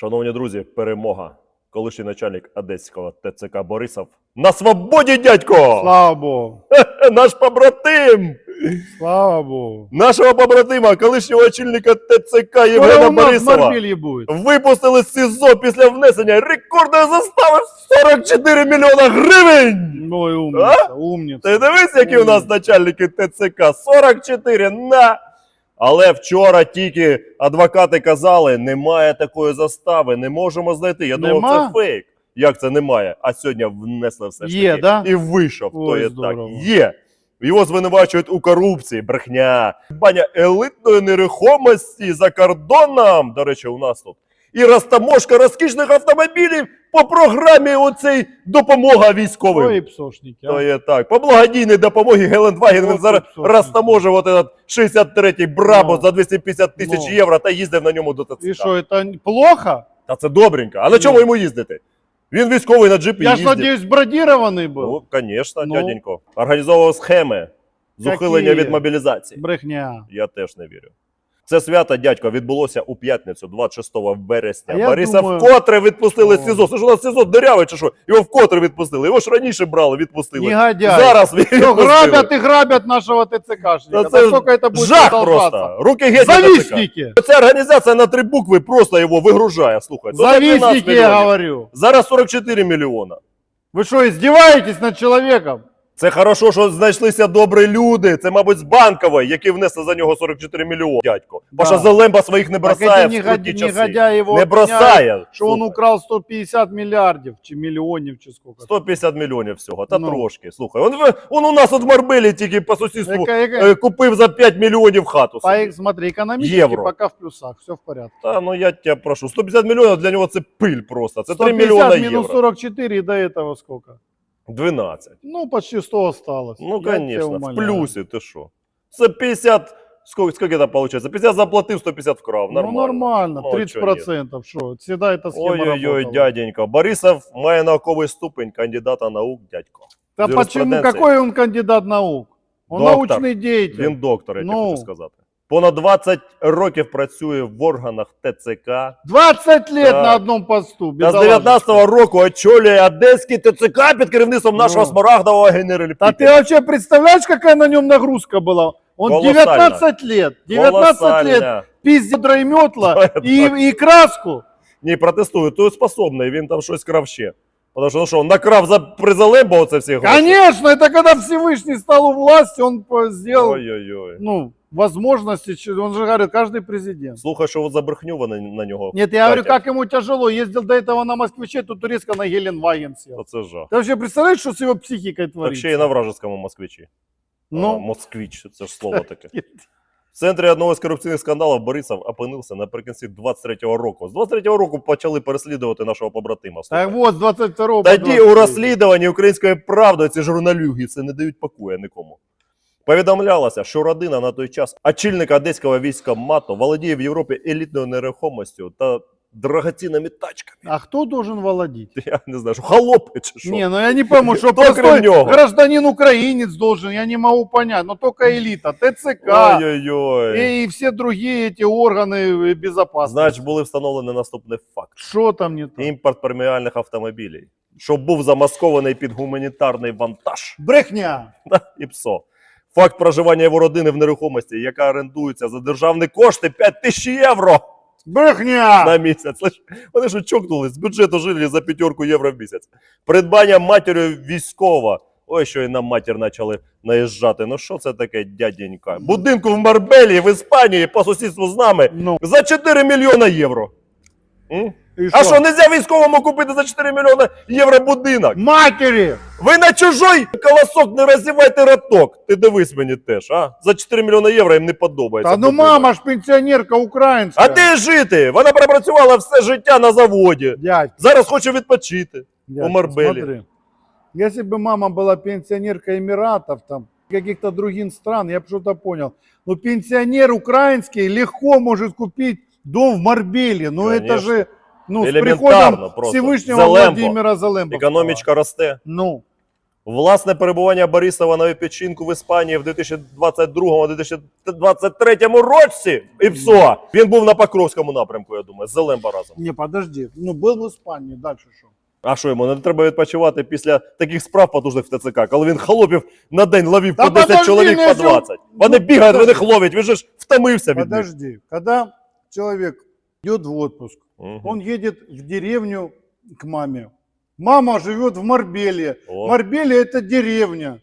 Шановні друзі, перемога. Колишній начальник одеського ТЦК Борисов. На свободі, дядько! Слава Богу. Наш побратим! Слава Богу. Нашого побратима, колишнього очільника ТЦК Євгена Борисова. Випустили з СІЗО після внесення рекордної застави в 44 мільйона гривень! Ой, умница, умница. Ти дивись, які у нас начальники ТЦК? 44 на. Але вчора тільки адвокати казали, немає такої застави, не можемо знайти. Я думав, Нема? це фейк. Як це немає? А сьогодні внесли все ж Є, таки. да? І вийшов. Ой, то є здорово. так. Є. Його звинувачують у корупції, брехня, баня елитної нерухомості за кордоном. До речі, у нас тут. І розтаможка розкішних автомобілів по програмі оцей допомога військовим. Ой, псошники. а. То є так. По благодійній допомогі Гелендваген він Ох, зараз тут сотні. розтаможив от этот 63-й Брабо Ну. за 250 тисяч Ну. євро та їздив на ньому до ТЦК. И что, это плохо? Та це добренько. А на чому Ну. йому їздити? Він військовий на джипі Я ж їздить. надеюсь, бродированный был. Ну, звісно, Ну. дяденько. Організовував схеми з Які? ухилення від мобілізації. Брехня. Я теж не вірю. Це свято, дядько, відбулося у п'ятницю, 26 вересня. А я Бориса думаю- вкотре відпустили з СІЗО. Це ж у нас СІЗО диряве чи що? Його вкотре відпустили. Його ж раніше брали, відпустили. Негодяй. Зараз Все відпустили. грабят и грабят нашего ТЦКшника. Та це Насколько это будет жах продолжаться? просто. Руки геть від ТЦК. Завистники. Ця організація на три букви просто його вигружає. Слухай, то це 13 Завистники, я мільйонів. говорю. Зараз 44 мільйона. Вы что, издеваетесь над человеком? Це хорошо, що знайшлися добрі люди. Це, мабуть, з банкової, які внесли за нього 44 мільйони. Дядько. Да. Паша Зелемба своїх не Так бросає эти в скрутні негодяи, часи. негодяи его Не обвиняют, бросає. что он Слухай, украл 150 миллиардов, чи миллионов, чи сколько. 150 мільйонів всього. Та Ну. трошки. Слухай, он, ви- он у нас от в Марбелі тільки по сусідству Эко- эко- е, купив за 5 мільйонів хату. По, собі. эк- смотри, экономически Евро. пока в плюсах, все в порядке. Та ну я тебе прошу. 150 мільйонів для нього це пиль просто. Це 3 150 мільйона минус євро. 44 и до этого сколько? 12. Ну, почти 100 осталось. Ну, Я тебя конечно, в умоляю. плюсе, ты что? За 50, сколько, сколько это получается? 50 заплатил, 150 вкрав, Ну, нормально. нормально, Ну, 30 чё нет? процентов, что? Всегда эта схема Ой-ой-ой, работала. дяденька. Борисов має науковий ступень кандидата наук, дядько. Да почему, какой он кандидат наук? Он Доктор. научный деятель. Він доктор, я тебе Ну. хочу сказати. Понад 20 років працює в органах ТЦК. 20 лет Так. на одном посту. Та з бедолажечка. 19-го року очолює Одеський ТЦК під керівництвом нашого Ну. смарагдового генералі. Да ты вообще представляешь, какая на нем нагрузка была? Он Колоссально. 19 лет, 19 лет пиздит драйметла и, и краску. Ні, протестую, той способний, він там щось крав ще. Тому що, ну що, накрав за призалемба оце всі гроші? Конечно, это когда Всевышний стал у власти, он по- сделал, Ой-ой-ой. ну, возможности, че- он же говорит, каждый президент. Слухай, що от за брехню вони на нього. Нет, я говорю, катять. как ему тяжело. Ездил до этого на москвиче, тут резко на Геленваген сел. Та це жах. Ты вообще представляешь, что с его психикой Так творится? ще й на вражеському москвичі. А, Ну, москвич, це ж слово таке. В центрі одного з корупційних скандалів Борисов опинився наприкінці 23-го року. З 23-го року почали переслідувати нашого побратима. слухай. так вот, с 22 Тоді у розслідуванні української правди ці журналюги це не дають покоя нікому. Повідомлялося, що родина на той час очільника одеського війська МАТО володіє в Європі елітною нерухомістю та дорогоцінними тачками. А кто должен володеть? Я не знаю, що холопи чи що. Не, ну я не пойму, что Кто простой кроме него? гражданин украинец должен, я не могу понять, но только элита, ТЦК Ой-ой-ой. и, все другие эти органы э, безопасности. Значить, були встановлені наступний факт. Что там не так? Імпорт преміальних автомобілів, що був замаскований під гуманітарний вантаж Брехня. і ПСО. Факт проживання його родини в нерухомості, яка орендується за державні кошти 5 тисяч євро Брехня. на місяць. Вони ж чокнулись, з бюджету жили за п'ятерку євро в місяць. Придбання матір'ю військова. Ой, що і на матір почали наїжджати. Ну що це таке, дяденька? Будинку в Марбелі, в Іспанії, по сусідству з нами Ну, за 4 мільйона євро. М? и А что? що, нельзя військовому купити за 4 мільйони євро будинок? Матери! Ви на чужой колосок не роззівайте роток. Ти дивись мені теж, а? За 4 мільйони євро їм не подобається. Да ну будинок. мама ж пенсионерка украинская. А де жити? Вона пропрацювала все життя на заводі. Дядь, Зараз хоче відпочити. дядь, Марбеле. смотри. Если бы мама была пенсионерка Эмиратов, там, каких-то других стран, я бы что-то понял. Но пенсионер украинский легко может купить дом в Марбеле. Ну это Конечно. же, ну, с Элементарно приходом просто. Всевышнего Залембо. Владимира Залемба. Економічка росте. Ну, Власне перебування Борисова на відпочинку в Іспанії в 2022-2023 році. ІПСО. Він був на Покровському напрямку, я думаю, з Зелемба разом. Не, подожди. Ну, был в Испании, дальше что? А що йому не треба відпочивати після таких справ потужних в ТЦК, коли він холопів на день ловив Та по 10 подожди, чоловік не по зю- 20. Ну, Вони бігають, вони подожди. їх ловлять, він же ж втомився від них. Подожди. Когда человек идет в отпуск, Мгм. он едет в деревню к маме. Мама живет в Марбеле. О. Марбеле это деревня.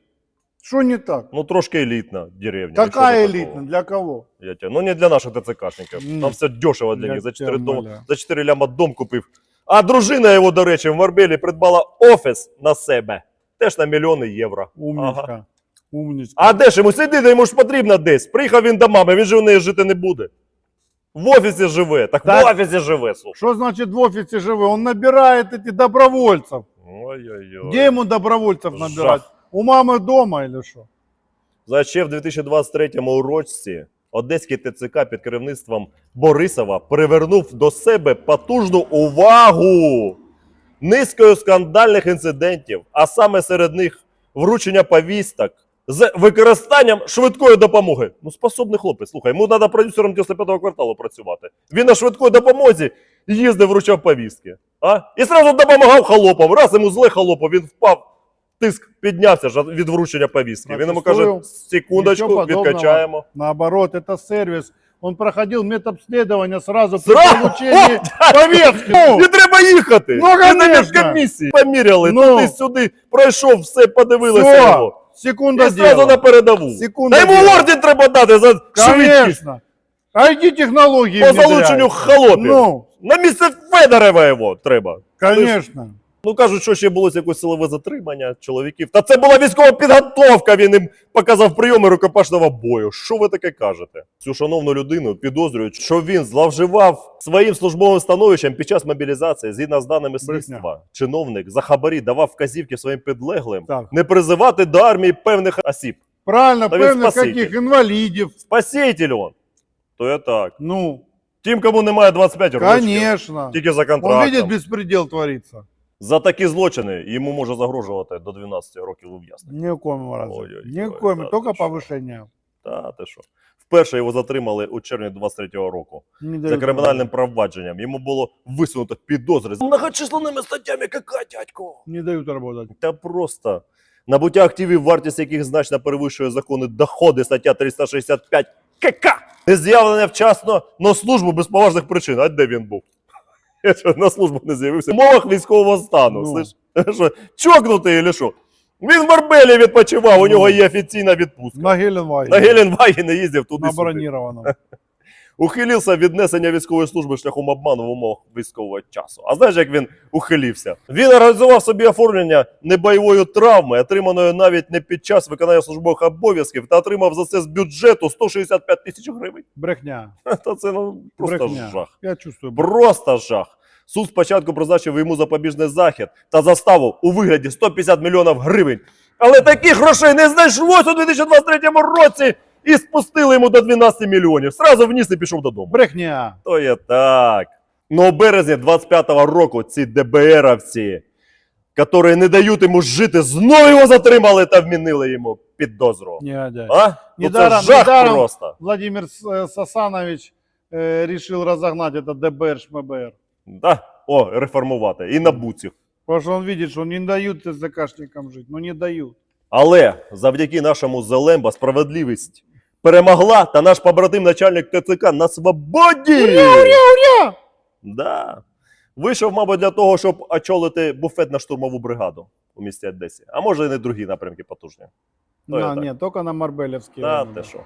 Что не так? Ну трошки елітна деревня. Какая нічого Для кого? Я тебе. Ну не для наших ТЦКшників. Ні. Там все дешево для Я них. За 4, тебе дом, за 4 ляма дом купив. А дружина його, до речі, в Марбелі придбала офіс на себе. Теж на мільйони євро. Умничка. Ага. Умничка. А де ж йому сидіти, йому ж потрібно десь. Приїхав він до мами, він же у неї жити не буде. В офісі живе. Так, Так. в офісі живе, слухай. Что значит в офисе живы? Он набирает эти добровольцев. Ой-ой-ой. Где ему добровольцев Жах. набирать? У мамы дома или что? За ще в 2023 році Одеський ТЦК під керівництвом Борисова привернув до себе потужну увагу низкою скандальних інцидентів, а саме серед них вручення повісток з використанням швидкої допомоги. Ну, способний хлопець. Слухай, йому треба продюсером 95-го кварталу працювати. Він на швидкої допомозі їздив, вручав повістки. А? І зразу допомагав холопам. Раз йому зле холопу, він впав. Тиск піднявся від вручення повістки. Він йому каже: секундочку, відкачаємо. Наоборот, это сервис. Он проходил медобследование сразу при Сразу? получении повестки. Ну, Не треба їхати. Ну, на конечно. Поміряли, Ну. туди-сюди, пройшов, все, подивилися його. Секунда І сразу на дела. передову. Секунда Та йому діла. орден треба дати за швидкість Конечно. IT-технологии по внедряют. залученню холопів. Ну, На місце Федорова його треба. конечно. Ну кажуть, що ще було якесь силове затримання чоловіків. Та це була військова підготовка. Він їм показав прийоми рукопашного бою. Що ви таке кажете? Цю шановну людину підозрюють, що він зловживав своїм службовим становищем під час мобілізації, згідно з даними слідства. Чиновник за хабарі давав вказівки своїм підлеглим Так. не призивати до армії певних осіб. Правильно, певных спаситель. каких инвалидов. Спаситель он. То я так. Ну, Тим, кому немає 25 років. конечно. Тільки за Он контрактом. видит, беспредел творится. За такі злочини йому може загрожувати до 12 років ув'язнення. Ни в коем разе. Ой-ой-ой, Ни в коем, да только ты что. повышение. Та ти що? Вперше його затримали у червні 23-го року Не за кримінальним провадженням. Йому було висунуто підозри з многочисленними статтями. Яка дядько? Не дают работать. Та просто набуття активів, вартість яких значно перевищує закони доходи, стаття 365 КК. Нез'явлення вчасно на службу без поважних причин. А де він був? Я що, на службу не з'явився. В умовах військового стану. Ну. Слиш? Що, чокнутий чи що? Він в Марбелі відпочивав, у Ну. нього є офіційна відпустка. На Геленваге. На Геленвагі не їздив туди. На бронированном. Ухилився від несення військової служби шляхом обману в умовах військового часу. А знаєш, як він ухилився? Він організував собі оформлення небойової травми, отриманої навіть не під час виконання службових обов'язків, та отримав за це з бюджету 165 тисяч гривень. Брехня. Та це ну, просто Брехня. жах. Я чувствую. Просто жах. Суд спочатку призначив йому запобіжний захід та заставу у вигляді 150 мільйонів гривень. Але таких грошей не знайшлось у 2023 році і спустили йому до 12 мільйонів. Сразу вніс і пішов додому. Брехня. То є так. Ну, у березні 25-го року ці ДБРовці, які не дають йому жити, знову його затримали та вмінили йому підозру. Негодяй. А? Ну, це Недаром- жах недаром. просто. Владимир С- э, Сасанович э, решил разогнать это ДБР, ШМБР. Да? О, реформувати. І на буціх. Потому что он видит, что не дают ТЗКшникам жить. Ну не дают. Але завдяки нашому Зелемба справедливість перемогла, та наш побратим начальник ТЦК на свободі. Ура! Да. Вийшов, мабуть, для того, щоб очолити буфетно-штурмову бригаду у місті Одесі. А може, і не другі напрямки потужні. То я На, так. нет, только на Марбелевский. Та те що.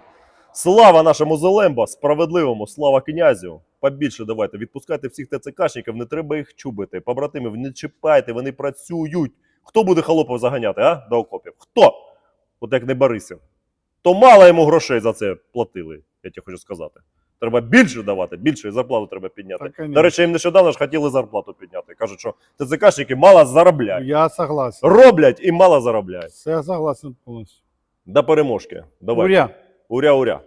Слава нашому Зелембо, справедливому, слава князю. Побільше давайте, відпускайте всіх ТЦКшників, не треба їх чубити. Побратимів, не чіпайте, вони працюють. Хто буде холопів заганяти, а? До окопів? Хто? От як не Борисів. То мало йому грошей за це платили, я тебе хочу сказати. Треба більше давати, більше зарплату треба підняти. Так. До речі, їм нещодавно ж хотіли зарплату підняти. Кажуть, що ТЦКшники мало заробляють. Я согласен. Роблять і мало заробляють. Я согласен повністю. До переможки. Давай. Уря. Уря-уря.